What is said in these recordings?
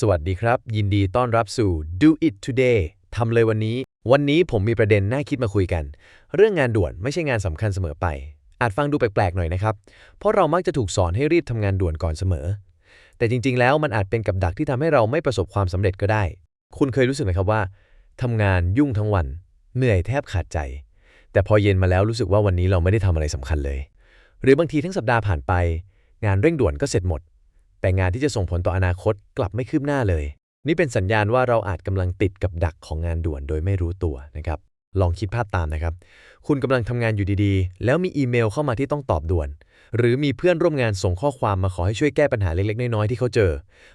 สวัสดีครับ ยินดีต้อนรับสู่ Do It Today ทำเลยวันนี้ วันนี้ผมมีประเด็นน่าคิดมาคุยกัน เรื่องงานด่วนไม่ใช่งานสำคัญเสมอไป อาจฟังดูแปลกๆหน่อยนะครับ เพราะเรามักจะถูกสอนให้รีบทำงานด่วนก่อนเสมอ แต่จริงๆ แล้วมันอาจเป็นกับดักที่ทำให้เราไม่ประสบความสำเร็จก็ได้ คุณเคยรู้สึกไหมครับว่าทำงานยุ่งทั้งวัน เหนื่อยแทบขาดใจ แต่พอเย็นมาแล้วรู้สึกว่าวันนี้เราไม่ได้ทำอะไรสำคัญเลย หรือบางทีทั้งสัปดาห์ผ่านไป งานเร่งด่วนก็เสร็จหมด แต่งานที่จะส่งผลต่ออนาคตกลับไม่คืบหน้าเลย นี่เป็นสัญญาณว่าเราอาจกำลังติดกับดักของงานด่วนโดยไม่รู้ตัวนะครับ ลองคิดภาพตามนะครับ คุณกำลังทำงานอยู่ดีๆ แล้วมีอีเมลเข้ามาที่ต้องตอบด่วน หรือมีเพื่อนร่วมงานส่งข้อความมาขอให้ช่วยแก้ปัญหาเล็กๆ น้อยๆที่เขาเจอ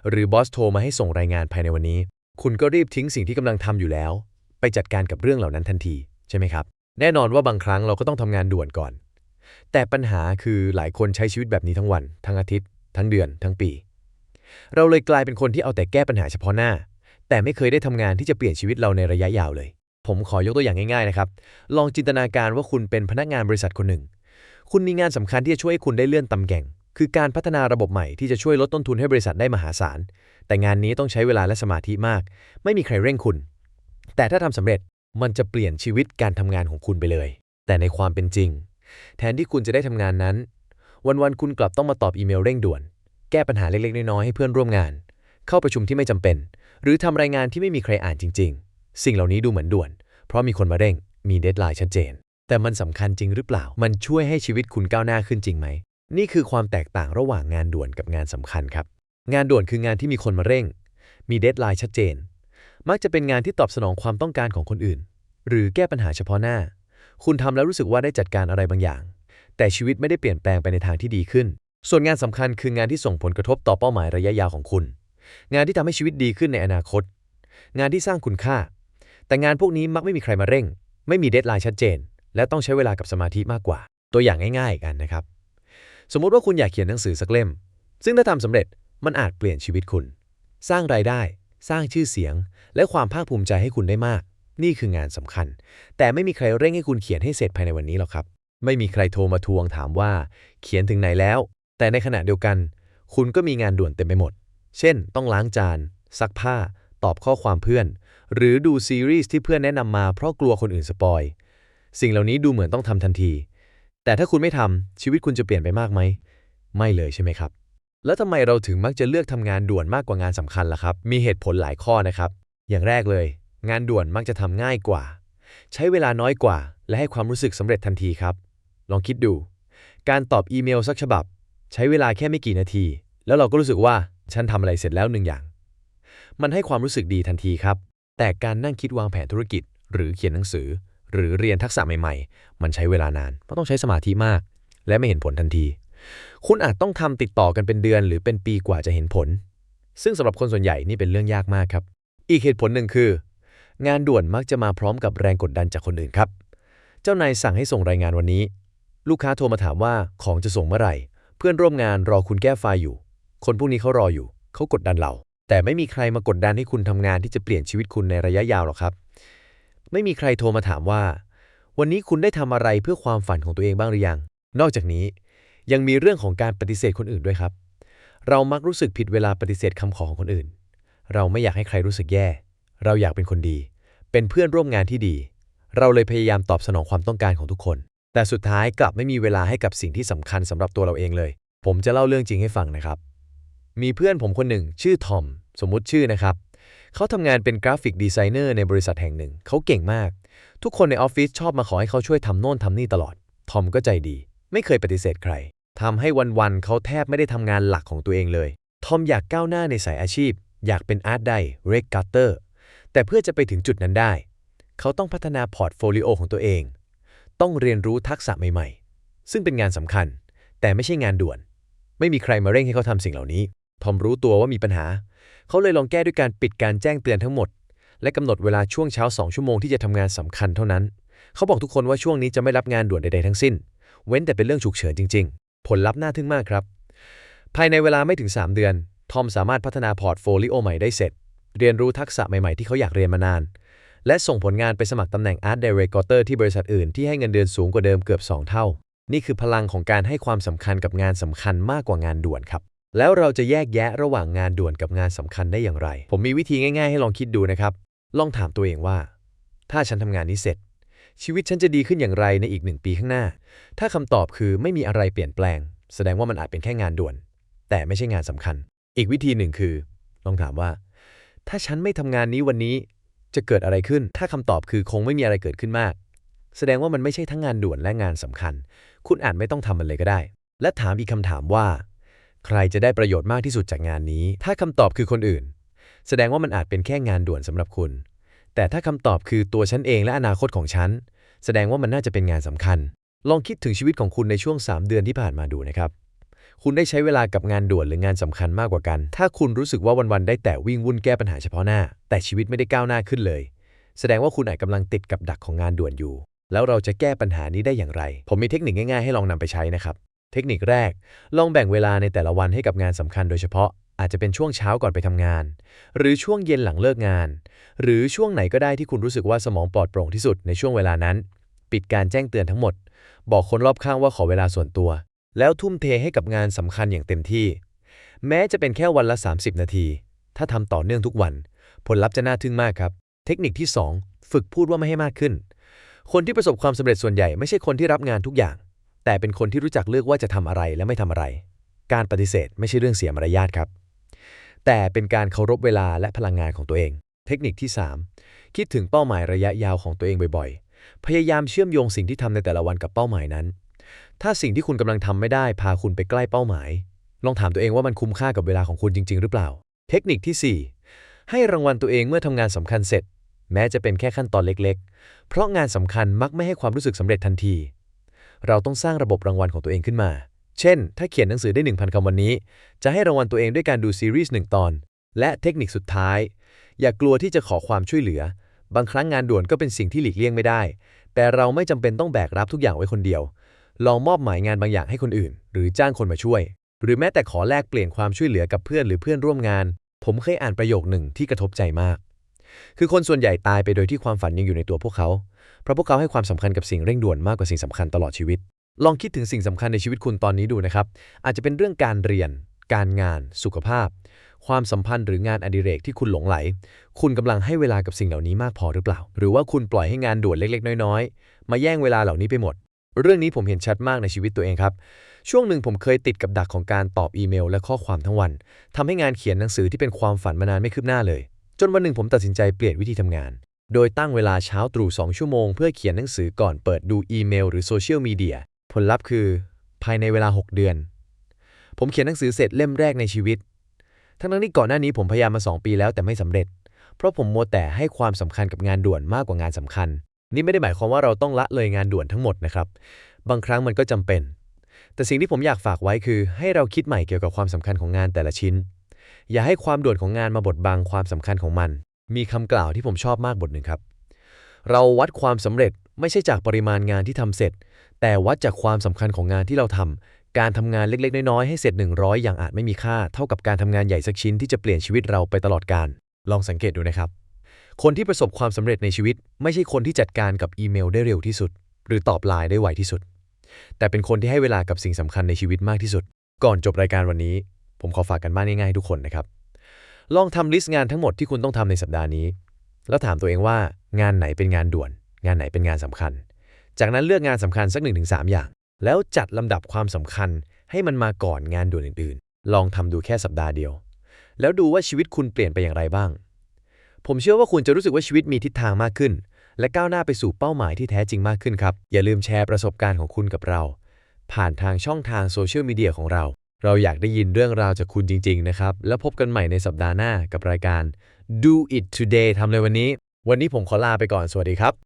หรือบอสโทรมาให้ส่งรายงานภายในวันนี้ คุณก็รีบทิ้งสิ่งที่กำลังทำอยู่แล้ว ไปจัดการกับเรื่องเหล่านั้นทันทีใช่ไหมครับ แน่นอนว่าบางครั้งเราก็ต้องทำงานด่วนก่อน แต่ปัญหาคือหลายคนใช้ชีวิตแบบนี้ทั้งวันทั้งอาทิตย์ ทั้งเดือน ทั้งปี เราเลยกลายเป็นคนที่เอาแต่แก้ปัญหาเฉพาะหน้า แต่ไม่เคยได้ทำงานที่จะเปลี่ยนชีวิตเราในระยะยาวเลย ผมขอยกตัวอย่างง่ายๆนะครับ ลองจินตนาการว่าคุณเป็นพนักงานบริษัทคนหนึ่ง คุณมีงานสำคัญที่จะช่วยให้คุณได้เลื่อนตำแหน่ง คือการพัฒนาระบบใหม่ที่จะช่วยลดต้นทุนให้บริษัทได้มหาศาล แต่งานนี้ต้องใช้เวลาและสมาธิมาก ไม่มีใครเร่งคุณ แต่ถ้าทำสำเร็จมันจะเปลี่ยนชีวิตการทำงานของคุณไปเลย แต่ในความเป็นจริง แทนที่คุณจะได้ทำงานนั้น วันๆคุณกลับต้องมาตอบอีเมลเร่งด่วน แก้ปัญหาเล็กๆน้อยๆให้เพื่อนร่วมงาน เข้าประชุมที่ไม่จำเป็น หรือทำรายงานที่ไม่มีใครอ่านจริง ๆ สิ่งเหล่านี้ดูเหมือนด่วน เพราะมีคนมาเร่ง มีเดทไลน์ชัดเจน แต่มันสำคัญจริงหรือเปล่า มันช่วยให้ชีวิตคุณก้าวหน้าขึ้นจริงไหม นี่คือความแตกต่างระหว่างงานด่วนกับงานสำคัญครับ งานด่วนคืองานที่มีคนมาเร่ง มีเดทไลน์ชัดเจน มักจะเป็นงานที่ตอบสนองความต้องการของคนอื่น หรือแก้ปัญหาเฉพาะหน้า คุณทำแล้วรู้สึกว่าได้จัดการอะไรบางอย่าง แต่ชีวิตไม่ได้เปลี่ยนแปลงไปในทางที่ดีขึ้น ส่วนงานสำคัญคืองานที่ส่งผลกระทบต่อเป้าหมายระยะยาวของคุณ งานที่ทำให้ชีวิตดีขึ้นในอนาคต งานที่สร้างคุณค่า แต่งานพวกนี้มักไม่มีใครมาเร่ง ไม่มีเดทไลน์ชัดเจน และต้องใช้เวลากับสมาธิมากกว่า ตัวอย่างง่ายๆกันนะครับ สมมุติว่าคุณอยากเขียนหนังสือสักเล่ม ซึ่งถ้าทำสำเร็จมันอาจเปลี่ยนชีวิตคุณ สร้างรายได้ สร้างชื่อเสียง และความภาคภูมิใจให้คุณได้มาก นี่คืองานสำคัญ แต่ไม่มีใครเร่งให้คุณเขียนให้เสร็จภายในวันนี้หรอกครับ ไม่มีใครโทรมาทวงถามว่า เขียนถึงไหนแล้ว แต่ในขณะเดียวกัน คุณก็มีงานด่วนเต็มไปหมด เช่น ต้องล้างจาน ซักผ้า ตอบข้อความเพื่อน หรือดูซีรีส์ที่เพื่อนแนะนำมาเพราะกลัวคนอื่นสปอย สิ่งเหล่านี้ดูเหมือนต้องทำทันที แต่ถ้าคุณไม่ทำชีวิตคุณจะเปลี่ยนไปมากไหม ไม่เลยใช่ไหมครับ แล้วทำไมเราถึงมักจะเลือกทำงานด่วนมากกว่างานสำคัญล่ะครับ มีเหตุผลหลายข้อนะครับ อย่างแรกเลย งานด่วนมักจะทำง่ายกว่า ใช้เวลาน้อยกว่า และให้ความรู้สึกสำเร็จทันทีครับ ลองคิดดู การตอบอีเมลสักฉบับ ใช้เวลาแค่ไม่กี่นาที แล้วเราก็รู้สึกว่าฉันทำอะไรเสร็จแล้วหนึ่งอย่าง มันให้ความรู้สึกดีทันทีครับ แต่การนั่งคิดวางแผนธุรกิจ หรือเขียนหนังสือ หรือเรียนทักษะใหม่ๆ มันใช้เวลานานเพราะต้องใช้สมาธิมาก และไม่เห็นผลทันที คุณอาจต้องทำติดต่อกันเป็นเดือน หรือเป็นปีกว่าจะเห็นผล ซึ่งสำหรับคนส่วนใหญ่นี่เป็นเรื่องยากมากครับ อีกเหตุผลหนึ่งคือ งานด่วนมักจะมาพร้อมกับแรงกดดันจากคนอื่นครับ เจ้านายสั่งให้ส่งรายงานวันนี้ ลูกค้าโทรมาถามว่าของจะส่งเมื่อไหร่ เพื่อนร่วมงานรอคุณแก้ไฟล์อยู่ คนพวกนี้เขารออยู่ เขากดดันเรา แต่ไม่มีใครมากดดันให้คุณทำงานที่จะเปลี่ยนชีวิตคุณในระยะยาวหรอกครับ ไม่มีใครโทรมาถามว่า วันนี้คุณได้ทำอะไรเพื่อความฝันของตัวเองบ้างหรือยัง นอกจากนี้ ยังมีเรื่องของการปฏิเสธคนอื่นด้วยครับ เรามักรู้สึกผิดเวลาปฏิเสธคำขอของคนอื่น เราไม่อยากให้ใครรู้สึกแย่ เราอยากเป็นคนดี เป็นเพื่อนร่วมงานที่ดี เราเลยพยายามตอบสนองความต้องการของทุกคน แต่สุดท้ายกลับไม่มีเวลาให้กับสิ่งที่สำคัญสำหรับตัวเราเองเลย ผมจะเล่าเรื่องจริงให้ฟังนะครับ มีเพื่อนผมคนหนึ่งชื่อทอม สมมุติชื่อนะครับ เขาทำงานเป็นกราฟิกดีไซเนอร์ในบริษัทแห่งหนึ่ง เขาเก่งมาก ทุกคนในออฟฟิศชอบมาขอให้เขาช่วยทำโน่นทำนี่ตลอด ทอมก็ใจดี ไม่เคยปฏิเสธใครทำให้วันๆเขาแทบไม่ได้ทำงานหลักของตัวเองเลย ทอมอยากก้าวหน้าในสายอาชีพ อยากเป็นอาร์ตไดเรกการ์เตอร์แต่เพื่อจะไปถึงจุดนั้นได้ เขาต้องพัฒนาพอร์ตโฟลิโอของตัวเอง ต้องเรียนรู้ทักษะใหม่ๆ ซึ่งเป็นงานสำคัญ แต่ไม่ใช่งานด่วน ไม่มีใครมาเร่งให้เขาทำสิ่งเหล่านี้ ทอมรู้ตัวว่ามีปัญหา เขาเลยลองแก้ด้วยการปิดการแจ้งเตือนทั้งหมด และกำหนดเวลาช่วงเช้า2ชั่วโมงที่จะทำงานสำคัญเท่านั้น เขาบอกทุกคนว่าช่วงนี้จะไม่รับงานด่วนใดๆทั้งสิ้น เว้นแต่เป็นเรื่องฉุกเฉินจริง ๆ ผลลัพธ์น่าทึ่งมากครับ ภายในเวลาไม่ถึง 3 เดือน ทอมสามารถพัฒนาพอร์ตโฟลิโอใหม่ได้เสร็จ เรียนรู้ทักษะใหม่ๆที่เขาอยากเรียนมานาน และส่งผลงานไปสมัครตำแหน่ง Art Director ที่บริษัทอื่นที่ให้เงินเดือนสูงกว่าเดิมเกือบ 2 เท่า นี่คือพลังของการให้ความสำคัญกับงานสำคัญมากกว่างานด่วนครับ แล้วเราจะแยกแยะระหว่างงานด่วนกับงานสำคัญได้อย่างไร ผมมีวิธีง่าย ๆ ให้ลองคิดดูนะครับ ลองถามตัวเองว่า ถ้าฉันทำงานนี้เสร็จ ชีวิตฉันจะดีขึ้นอย่างไรในอีกหนึ่งปีข้างหน้า ถ้าคำตอบคือไม่มีอะไรเปลี่ยนแปลง แสดงว่ามันอาจเป็นแค่งานด่วน แต่ไม่ใช่งานสำคัญ อีกวิธีหนึ่งคือ ลองถามว่า ถ้าฉันไม่ทำงานนี้วันนี้ จะเกิดอะไรขึ้น ถ้าคำตอบคือคงไม่มีอะไรเกิดขึ้นมาก แสดงว่ามันไม่ใช่ทั้งงานด่วนและงานสำคัญ คุณอาจไม่ต้องทำมันเลยก็ได้ และถามอีกคำถามว่า ใครจะได้ประโยชน์มากที่สุดจากงานนี้ ถ้าคำตอบคือคนอื่น แสดงว่ามันอาจเป็นแค่งานด่วนสำหรับคุณ แต่ถ้าคำตอบคือตัวฉันเองและอนาคตของฉัน แสดงว่ามันน่าจะเป็นงานสำคัญ ลองคิดถึงชีวิตของคุณในช่วง 3 เดือนที่ผ่านมาดูนะครับ คุณได้ใช้เวลากับงานด่วนหรืองานสำคัญมากกว่ากัน ถ้าคุณรู้สึกว่าวันๆได้แต่วิ่งวุ่นแก้ปัญหาเฉพาะหน้า แต่ชีวิตไม่ได้ก้าวหน้าขึ้นเลย แสดงว่าคุณอาจกำลังติดกับดักของงานด่วนอยู่ แล้วเราจะแก้ปัญหานี้ได้อย่างไร ผมมีเทคนิคง่ายๆให้ลองนำไปใช้นะครับ เทคนิคแรก ลองแบ่งเวลาในแต่ละวันให้กับงานสำคัญโดยเฉพาะอาจจะเป็นช่วงเช้าก่อนไปทำงาน หรือช่วงเย็นหลังเลิกงาน หรือช่วงไหนก็ได้ที่คุณรู้สึกว่าสมองปลอดโปร่งที่สุดในช่วงเวลานั้น ปิดการแจ้งเตือนทั้งหมด บอกคนรอบข้างว่าขอเวลาส่วนตัว แล้วทุ่มเทให้กับงานสำคัญอย่างเต็มที่ แม้จะเป็นแค่วันละ 30 นาที ถ้าทำต่อเนื่องทุกวัน ผลลัพธ์จะน่าทึ่งมากครับ เทคนิคที่ 2 ฝึกพูดว่าไม่ให้มากขึ้น คนที่ประสบความสำเร็จส่วนใหญ่ไม่ใช่คนที่รับงานทุกอย่าง แต่เป็นคนที่รู้จักเลือกว่าจะทำอะไรและไม่ทำอะไร การปฏิเสธไม่ใช่เรื่องเสียมารยาทครับ แต่เป็นการเคารพเวลาและพลังงานของตัวเอง เทคนิคที่ 3 คิดถึงเป้าหมายระยะยาวของตัวเองบ่อยๆ พยายามเชื่อมโยงสิ่งที่ทำในแต่ละวันกับเป้าหมายนั้น ถ้าสิ่งที่คุณกำลังทำไม่ได้พาคุณไปใกล้เป้าหมาย ลองถามตัวเองว่ามันคุ้มค่ากับเวลาของคุณจริง ๆ หรือเปล่า เทคนิคที่ 4 ให้รางวัลตัวเองเมื่อทำงานสำคัญเสร็จ แม้จะเป็นแค่ขั้นตอนเล็ก ๆ เพราะงานสำคัญมักไม่ให้ความรู้สึกสำเร็จทันที เราต้องสร้างระบบรางวัลของตัวเองขึ้นมา เช่น ถ้าเขียนหนังสือได้ 1,000คำวันนี้ จะให้รางวัลตัวเองด้วยการดูซีรีส์หนึ่งตอน และเทคนิคสุดท้าย อย่ากลัวที่จะขอความช่วยเหลือ บางครั้งงานด่วนก็เป็นสิ่งที่หลีกเลี่ยงไม่ได้ แต่เราไม่จำเป็นต้องแบกรับทุกอย่างไว้คนเดียว ลองมอบหมายงานบางอย่างให้คนอื่น หรือจ้างคนมาช่วย หรือแม้แต่ขอแลกเปลี่ยนความช่วยเหลือกับเพื่อนหรือเพื่อนร่วมงาน ผมเคยอ่านประโยคหนึ่งที่กระทบใจมาก คือคนส่วนใหญ่ตายไปโดยที่ความฝันยังอยู่ในตัวพวกเขา เพราะพวกเขาให้ความสำคัญกับสิ่งเร่งด่วนมากกว่าสิ่งสำคัญตลอดชีวิต ลองคิดถึงสิ่งสำคัญในชีวิตคุณตอนนี้ดูนะครับ อาจจะเป็นเรื่องการเรียน การงาน สุขภาพ ความสัมพันธ์หรืองานอดิเรกที่คุณหลงไหล คุณกำลังให้เวลากับสิ่งเหล่านี้มากพอหรือเปล่า หรือว่าคุณปล่อยให้งานด่วนเล็ก ๆ น้อยๆ มาแย่งเวลาเหล่านี้ไปหมด เรื่องนี้ผมเห็นชัดมากในชีวิตตัวเองครับ ช่วงหนึ่งผมเคยติดกับดักของการตอบอีเมล และข้อความทั้งวันทำให้งานเขียนหนังสือที่เป็นความฝันมานานไม่คืบหน้าเลย จนวันหนึ่งผมตัดสินใจเปลี่ยนวิธีทำงาน โดยตั้งเวลาเช้าตรู่2ชั่วโมง เพื่อเขียนหนังสือก่อนเปิดดูอีเมล หรือโซเชียลมีเดียผลลัพธ์คือ ภายในเวลา 6 เดือน ผมเขียนหนังสือเสร็จเล่มแรกในชีวิต ทั้งๆที่ก่อนหน้านี้ผมพยายามมา 2 ปีแล้วแต่ไม่สำเร็จ เพราะผมมัวแต่ให้ความสำคัญกับงานด่วนมากกว่างานสำคัญ นี่ไม่ได้หมายความว่าเราต้องละเลยงานด่วนทั้งหมดนะครับ บางครั้งมันก็จำเป็น แต่สิ่งที่ผมอยากฝากไว้คือ ให้เราคิดใหม่เกี่ยวกับความสำคัญของงานแต่ละชิ้น อย่าให้ความด่วนของงานมาบดบังความสำคัญของมัน มีคำกล่าวที่ผมชอบมากบทหนึ่งครับ เราวัดความสำเร็จไม่ใช่จากปริมาณงานที่ทำเสร็จ แต่วัดจากความสำคัญของงานที่เราทำการทำงานเล็กๆ น้อยๆให้เสร็จ 100 อย่างอาจไม่มีค่า เท่ากับการทำงานใหญ่สักชิ้นที่จะเปลี่ยนชีวิตเราไปตลอดกาลลองสังเกตดูนะครับ คนที่ประสบความสำเร็จในชีวิต ไม่ใช่คนที่จัดการกับอีเมลได้เร็วที่สุด หรือตอบไลน์ได้ไวที่สุด แต่เป็นคนที่ให้เวลากับสิ่งสำคัญในชีวิตมากที่สุด ก่อนจบรายการวันนี้ ผมขอฝากกันบ้านง่ายๆให้ทุกคนนะครับ ลองทำลิสต์งานทั้งหมดที่คุณต้องทำในสัปดาห์นี้ แล้วถามตัวเองว่างานไหนเป็นงานด่วน งานไหนเป็นงานสำคัญ จากนั้นเลือกงานสำคัญสัก1-3 อย่าง แล้วจัดลำดับความสำคัญ ให้มันมาก่อนงานด่วนอื่น ๆ ลองทำดูแค่สัปดาห์เดียว แล้วดูว่าชีวิตคุณเปลี่ยนไปอย่างไรบ้าง ผมเชื่อว่าคุณจะรู้สึกว่าชีวิตมีทิศทางมากขึ้น และก้าวหน้าไปสู่เป้าหมายที่แท้จริงมากขึ้นครับ อย่าลืมแชร์ประสบการณ์ของคุณกับเรา ผ่านทางช่องทางโซเชียลมีเดียของเรา เราอยากได้ยินเรื่องราวจากคุณจริง ๆ นะครับ แล้วพบกันใหม่ในสัปดาห์หน้ากับรายการ Do It Today ทำเลยวันนี้ วันนี้ผมขอลาไปก่อนสวัสดีครับ